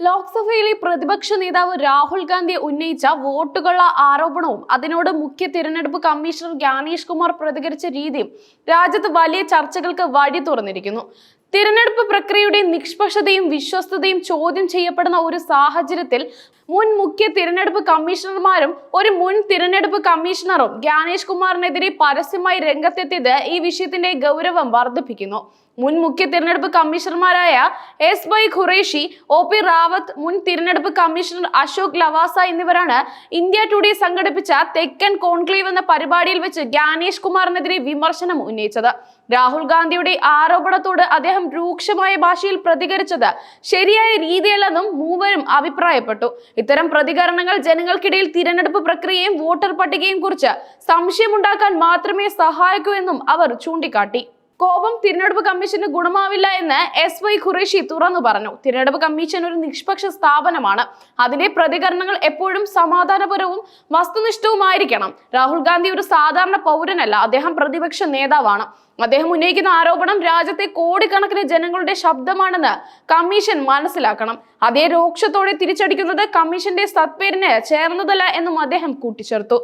ലോക്സഭയിലെ പ്രതിപക്ഷ നേതാവ് രാഹുൽ ഗാന്ധി ഉന്നയിച്ച വോട്ടുകളുടെ ആരോപണവും അതിനോട് മുഖ്യ തിരഞ്ഞെടുപ്പ് കമ്മീഷണർ ജ്ഞാനേഷ് കുമാർ പ്രതികരിച്ച രീതിയും രാജ്യത്ത് വലിയ ചർച്ചകൾക്ക് വഴി തുറന്നിരിക്കുന്നു. തിരഞ്ഞെടുപ്പ് പ്രക്രിയയുടെ നിഷ്പക്ഷതയും വിശ്വസ്തതയും ചോദ്യം ചെയ്യപ്പെടുന്ന ഒരു സാഹചര്യത്തിൽ മുൻ മുഖ്യ തിരഞ്ഞെടുപ്പ് കമ്മീഷണർമാരും ഒരു മുൻ തിരഞ്ഞെടുപ്പ് കമ്മീഷണറും ജ്ഞാനേഷ് കുമാറിനെതിരെ പരസ്യമായി രംഗത്തെത്തിയത് ഈ വിഷയത്തിന്റെ ഗൗരവം വർദ്ധിപ്പിക്കുന്നു. മുൻ മുഖ്യ തിരഞ്ഞെടുപ്പ് കമ്മീഷണർമാരായ S Y Quraishi O P Rawat മുൻ തിരഞ്ഞെടുപ്പ് കമ്മീഷണർ അശോക് ലവാസ എന്നിവരാണ് ഇന്ത്യ ടുഡേ സംഘടിപ്പിച്ച തെക്കൻ കോൺക്ലേവ് എന്ന പരിപാടിയിൽ വെച്ച് ജ്ഞാനേഷ് കുമാറിനെതിരെ വിമർശനം ഉന്നയിച്ചത്. രാഹുൽ ഗാന്ധിയുടെ ആരോപണത്തോട് അദ്ദേഹം രൂക്ഷമായ ഭാഷയിൽ പ്രതികരിച്ചത് ശരിയായ രീതിയല്ലെന്നും മൂവരും അഭിപ്രായപ്പെട്ടു. ഇത്തരം പ്രതികരണങ്ങൾ ജനങ്ങൾക്കിടയിൽ തിരഞ്ഞെടുപ്പ് പ്രക്രിയയും വോട്ടർ പട്ടികയും കുറിച്ച് സംശയമുണ്ടാക്കാൻ മാത്രമേ സഹായിക്കൂ എന്നും അവർ ചൂണ്ടിക്കാട്ടി. കോപം തിരഞ്ഞെടുപ്പ് കമ്മീഷന് ഗുണമാവില്ല എന്ന് എസ് വൈ ഖുറേഷി തുറന്നു പറഞ്ഞു. തിരഞ്ഞെടുപ്പ് കമ്മീഷൻ ഒരു നിഷ്പക്ഷ സ്ഥാപനമാണ്. അതിന്റെ പ്രതികരണങ്ങൾ എപ്പോഴും സമാധാനപരവും വസ്തുനിഷ്ഠവുമായിരിക്കണം. രാഹുൽ ഗാന്ധി ഒരു സാധാരണ പൗരനല്ല അദ്ദേഹം പ്രതിപക്ഷ നേതാവാണ്. അദ്ദേഹം ഉന്നയിക്കുന്ന ആരോപണം രാജ്യത്തെ കോടിക്കണക്കിന് ജനങ്ങളുടെ ശബ്ദമാണെന്ന് കമ്മീഷൻ മനസ്സിലാക്കണം. അതേ രോക്ഷത്തോടെ തിരിച്ചടിക്കുന്നത് കമ്മീഷന്റെ സത്പേരിന് ചേർന്നതല്ല എന്നും അദ്ദേഹം കൂട്ടിച്ചേർത്തു.